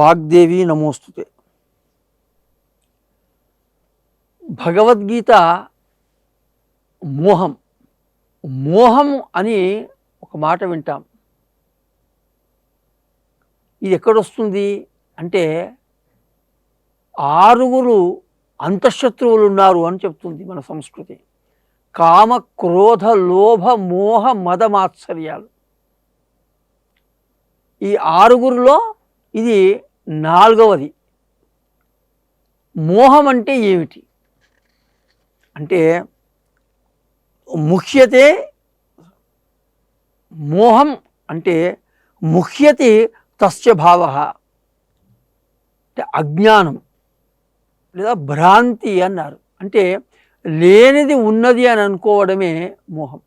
వాగ్దేవి నమోస్తుతే. భగవద్గీత మోహం. మోహం అని ఒక మాట వింటాం. ఇది ఎక్కడొస్తుంది అంటే ఆరుగురు అంతఃశత్రువులు ఉన్నారు అని చెప్తుంది మన సంస్కృతి. కామ క్రోధ లోభ మోహ మద మాత్సర్యాలు. ఈ ఆరుగురిలో ఇది నాలుగవది. మోహం అంటే ఏమిటి? అంటే ముఖ్యతే మోహం అంటే ముఖ్యతే తస్య భావ. అంటే అజ్ఞానం లేదా భ్రాంతి అన్నారు. అంటే లేనిది ఉన్నది అని అనుకోవడమే మోహం.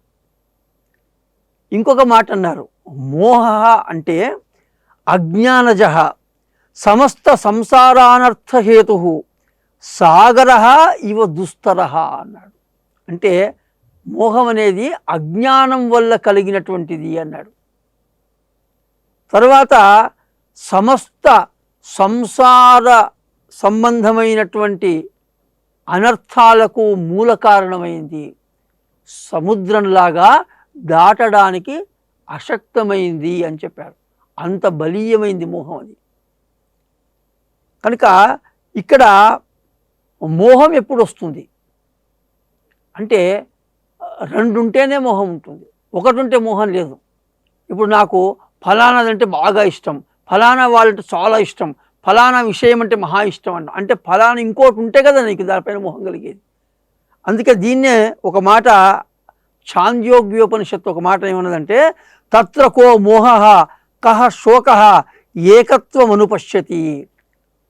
ఇంకొక మాట అన్నారు. మోహ అంటే అజ్ఞానజ. సమస్త సంసారానర్థహేతు. సాగర ఇవ దుస్తర అన్నాడు. అంటే మోహం అనేది అజ్ఞానం వల్ల కలిగినటువంటిది అన్నాడు. తర్వాత సమస్త సంసార సంబంధమైనటువంటి అనర్థాలకు మూల కారణమైంది. సముద్రంలాగా దాటడానికి అశక్తమైంది అని చెప్పారు. అంత బలీయమైంది మోహం అది. కనుక ఇక్కడ మోహం ఎప్పుడు వస్తుంది? అంటే రెండు ఉంటేనే మోహం ఉంటుంది. ఒకటి ఉంటే మోహం లేదు. ఇప్పుడు నాకు ఫలానాదంటే బాగా ఇష్టం. ఫలానా వాళ్ళంటే చాలా ఇష్టం. ఫలానా విషయం అంటే మహా ఇష్టం అన్న. అంటే ఫలానా ఇంకోటి ఉంటే కదా నీకు దానిపైన మోహం కలిగేది. అందుకే దీన్నే ఒక మాట ఛాంద్యోగ్యోపనిషత్తు ఒక మాట ఏమన్నదంటే తత్ర కో మోహ కహ శోక ఏకత్వం అనుపశ్యతి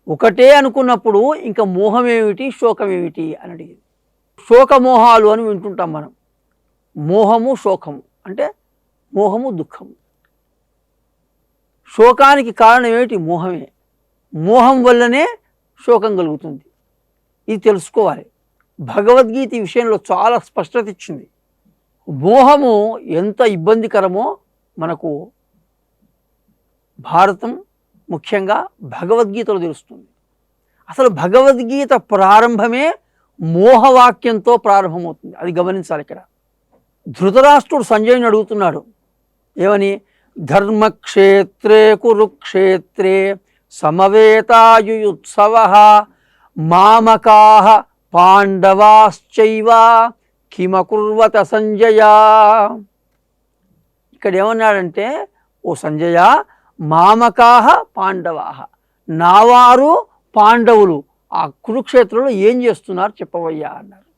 ఒకటే అనుకున్నప్పుడు ఇంకా మోహం ఏమిటి శోకం ఏమిటి అని అడిగింది. శోకమోహాలు అని వింటుంటాం మనం. మోహము శోకము అంటే మోహము దుఃఖము. శోకానికి కారణం ఏమిటి? మోహమే. మోహం వల్లనే శోకం కలుగుతుంది. ఇది తెలుసుకోవాలి. భగవద్గీత ఈ విషయంలో చాలా స్పష్టత ఇచ్చింది. మోహము ఎంత ఇబ్బందికరమో మనకు భారతం ముఖ్యంగా భగవద్గీతలో తెలుస్తుంది. అసలు భగవద్గీత ప్రారంభమే మోహవాక్యంతో ప్రారంభమవుతుంది. అది గమనించాలి ఇక్కడ. ధృతరాష్ట్రుడు సంజయుని అడుగుతున్నాడు. ఏమని? ధర్మక్షేత్రే కురుక్షేత్రే సమవేతాయుత్సవ మామకా పాండవాశ్చైవ కిమకుర్వత సంజయ. ఇక్కడ ఏమన్నాడంటే ఓ సంజయ మామకా పాండవాహ. నావారు పాండవులు. ఆ కురుక్షేత్రంలో ఏం చేస్తున్నారు చెప్పవయ్యా అన్నారు.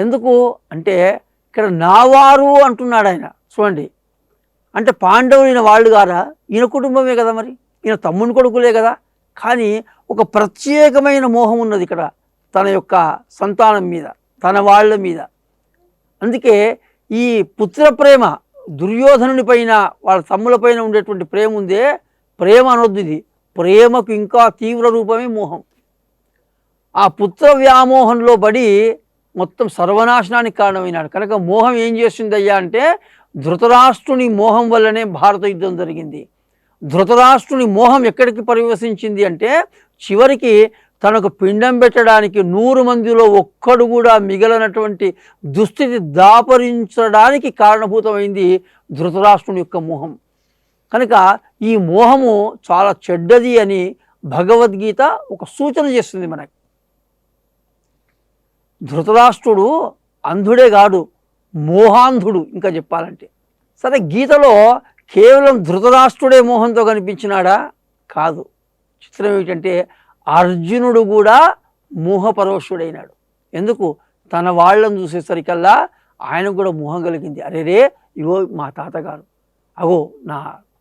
ఎందుకు? అంటే ఇక్కడ నావారు అంటున్నాడు ఆయన. చూడండి. అంటే పాండవులు ఈయన వాళ్ళు కాదా ఈయన కుటుంబమే కదా మరి? ఈయన తమ్ముని కొడుకులే కదా? కానీ ఒక ప్రత్యేకమైన మోహం ఉన్నది ఇక్కడ తన యొక్క సంతానం మీద తన వాళ్ళ మీద. అందుకే ఈ పుత్ర ప్రేమ దుర్యోధనుని పైన వాళ్ళ తమ్ముల పైన ఉండేటువంటి ప్రేమ ఉందే ప్రేమ అనొద్దు ఇది. ప్రేమకు ఇంకా తీవ్ర రూపమే మోహం. ఆ పుత్ర వ్యామోహంలో పడి మొత్తం సర్వనాశనానికి కారణమైనాడు. కనుక మోహం ఏం చేసిందయ్యా అంటే ధృతరాష్ట్రుని మోహం వల్లనే భారత యుద్ధం జరిగింది. ధృతరాష్ట్రుని మోహం ఎక్కడికి పరివసించింది అంటే చివరికి తనకు పిండం పెట్టడానికి నూరు మందిలో ఒక్కడు కూడా మిగలనటువంటి దుస్థితి దాపరించడానికి కారణభూతమైంది ధృతరాష్ట్రుని యొక్క మోహం. కనుక ఈ మోహము చాలా చెడ్డది అని భగవద్గీత ఒక సూచన చేస్తుంది మనకి. ధృతరాష్ట్రుడు అంధుడే కాడు మోహాంధుడు ఇంకా చెప్పాలంటే. సరే గీతలో కేవలం ధృతరాష్ట్రుడే మోహంతో కనిపించినాడా? కాదు. చిత్రం ఏమిటంటే అర్జునుడు కూడా మోహపరోషుడైనాడు ఎందుకు? తన వాళ్ళని చూసేసరికల్లా ఆయనకు కూడా మోహం కలిగింది. అరే రే ఇగో మా తాతగారు అగో నా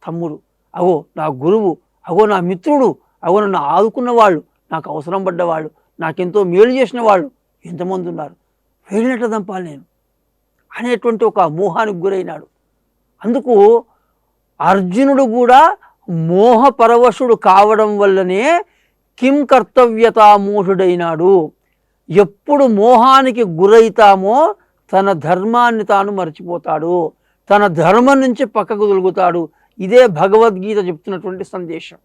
తమ్ముడు అగో నా గురువు అగో నా మిత్రుడు అగో నన్ను ఆదుకున్న వాళ్ళు నాకు అవసరం పడ్డవాళ్ళు నాకెంతో మేలు చేసిన వాళ్ళు ఎంతమంది ఉన్నారు? వెళ్ళినట్టు దంపాలి నేను అనేటువంటి ఒక మోహానికి గురైనాడు. అందుకు అర్జునుడు కూడా మోహపరవశుడు కావడం వల్లనే కిం కర్తవ్యతామోషుడైనాడు ఎప్పుడు మోహానికి గురైతామో తన ధర్మాన్ని తాను మర్చిపోతాడు. తన ధర్మం నుంచి పక్కకు దొలుగుతాడు ఇదే భగవద్గీత చెప్తున్నటువంటి సందేశం.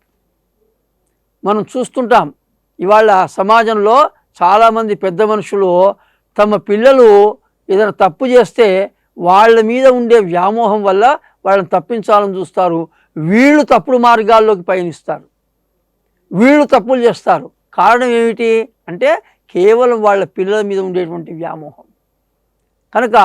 మనం చూస్తుంటాం ఇవాళ సమాజంలో చాలామంది పెద్ద మనుషులు తమ పిల్లలు ఏదైనా తప్పు చేస్తే వాళ్ళ మీద ఉండే వ్యామోహం వల్ల వాళ్ళని తప్పించాలని చూస్తారు. వీళ్ళు తప్పుడు మార్గాల్లోకి పయనిస్తారు. వీళ్ళు తప్పులు చేస్తారు. కారణం ఏమిటి అంటే కేవలం వాళ్ళ పిల్లల మీద ఉండేటువంటి వ్యామోహం. కనుక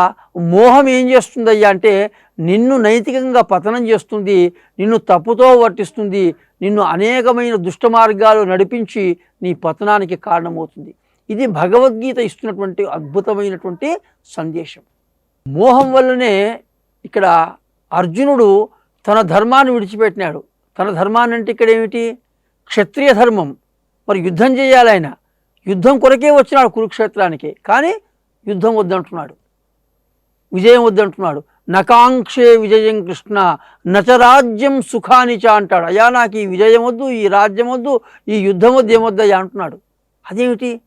మోహం ఏం చేస్తుందయ్యా అంటే నిన్ను నైతికంగా పతనం చేస్తుంది నిన్ను తప్పుతో వర్తిస్తుంది నిన్ను అనేకమైన దుష్ట మార్గాలు నడిపించి నీ పతనానికి కారణమవుతుంది. ఇది భగవద్గీత ఇస్తున్నటువంటి అద్భుతమైనటువంటి సందేశం. మోహం వల్లనే ఇక్కడ అర్జునుడు తన ధర్మాన్ని విడిచిపెట్టినాడు. తన ధర్మాన్ని అంటే ఇక్కడ ఏమిటి? క్షత్రియ ధర్మం మరి యుద్ధం చేయాలి ఆయన. యుద్ధం కొరకే వచ్చినాడు కురుక్షేత్రానికి. కానీ యుద్ధం వద్దంటున్నాడు. విజయం వద్దంటున్నాడు. నకాంక్షే విజయం కృష్ణ నచరాజ్యం సుఖానిచ అంటాడు. అయ్యా నాకు ఈ విజయం వద్దు ఈ రాజ్యం వద్దు ఈ యుద్ధం వద్దు ఏమొద్దయ్యా అంటున్నాడు. అదేమిటి?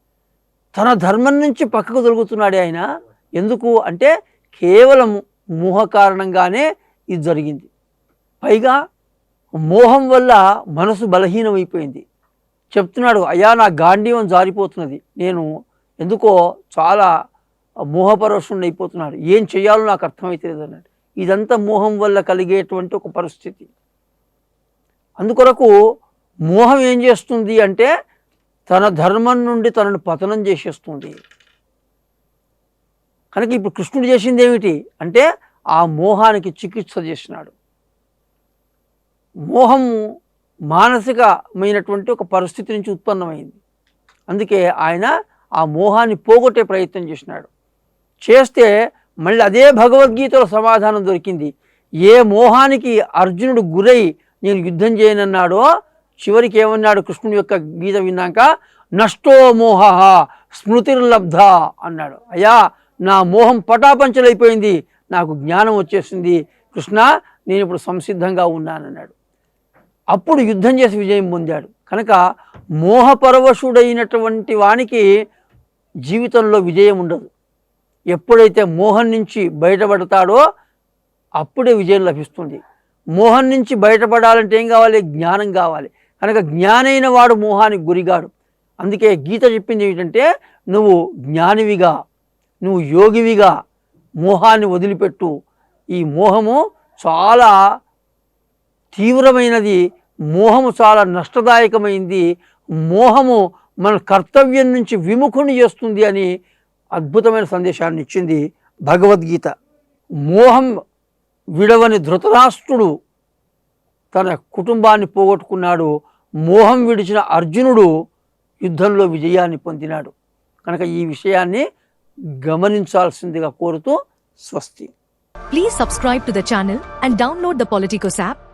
తన ధర్మం నుంచి పక్కకు దొరుకుతున్నాడే ఆయన. ఎందుకు అంటే కేవలం మోహ కారణంగానే ఇది జరిగింది. పైగా మోహం వల్ల మనసు బలహీనమైపోయింది. చెప్తున్నాడు అయ్యా నా గాంధీవం జారిపోతున్నది. నేను ఎందుకో చాలా మోహపరవశుని అయిపోతున్నాడు ఏం చేయాలో నాకు అర్థమైతే అన్నాడు. ఇదంతా మోహం వల్ల కలిగేటువంటి ఒక పరిస్థితి. అందుకొరకు మోహం ఏం చేస్తుంది అంటే తన ధర్మం నుండి తనను పతనం చేసేస్తుంది. కనుక ఇప్పుడు కృష్ణుడు చేసింది ఏమిటి అంటే ఆ మోహానికి చికిత్స చేసినాడు. మోహము మానసికమైనటువంటి ఒక పరిస్థితి నుంచి ఉత్పన్నమైంది. అందుకే ఆయన ఆ మోహాన్ని పోగొట్టే ప్రయత్నం చేసినాడు. చేస్తే మళ్ళీ అదే భగవద్గీతలో సమాధానం దొరికింది. ఏ మోహానికి అర్జునుడు గురై నేను యుద్ధం చేయనన్నాడో చివరికి ఏమన్నాడు కృష్ణుని యొక్క గీత విన్నాక నష్టో మోహ స్మృతిర్లబ్ధ అన్నాడు. అయ్యా నా మోహం పటాపంచలైపోయింది నాకు జ్ఞానం వచ్చేసింది. కృష్ణ నేను ఇప్పుడు సంసిద్ధంగా ఉన్నానన్నాడు. అప్పుడు యుద్ధం చేసి విజయం పొందాడు. కనుక మోహపరవశుడైనటువంటి వానికి జీవితంలో విజయం ఉండదు. ఎప్పుడైతే మోహం నుంచి బయటపడతాడో అప్పుడే విజయం లభిస్తుంది. మోహం నుంచి బయటపడాలంటే ఏం కావాలి? జ్ఞానం కావాలి. కనుక జ్ఞానైన వాడు మోహానికి గురిగాడు. అందుకే గీత చెప్పింది ఏమిటంటే నువ్వు జ్ఞానివిగా నువ్వు యోగివిగా మోహాన్ని వదిలిపెట్టు. ఈ మోహము చాలా తీవ్రమైనది మోహము చాలా నష్టదాయకమైంది మోహము మన కర్తవ్యం నుంచి విముఖుని చేస్తుంది అని అద్భుతమైన సందేశాన్ని ఇచ్చింది భగవద్గీత. మోహం విడవని ధృతరాష్ట్రుడు తన కుటుంబాన్ని పోగొట్టుకున్నాడు. మోహం విడిచిన అర్జునుడు యుద్ధంలో విజయాన్ని పొందినాడు. కనుక ఈ విషయాన్ని గమనించాల్సిందిగా కోరుతూ స్వస్తి. Please subscribe to the channel and download the Politicos app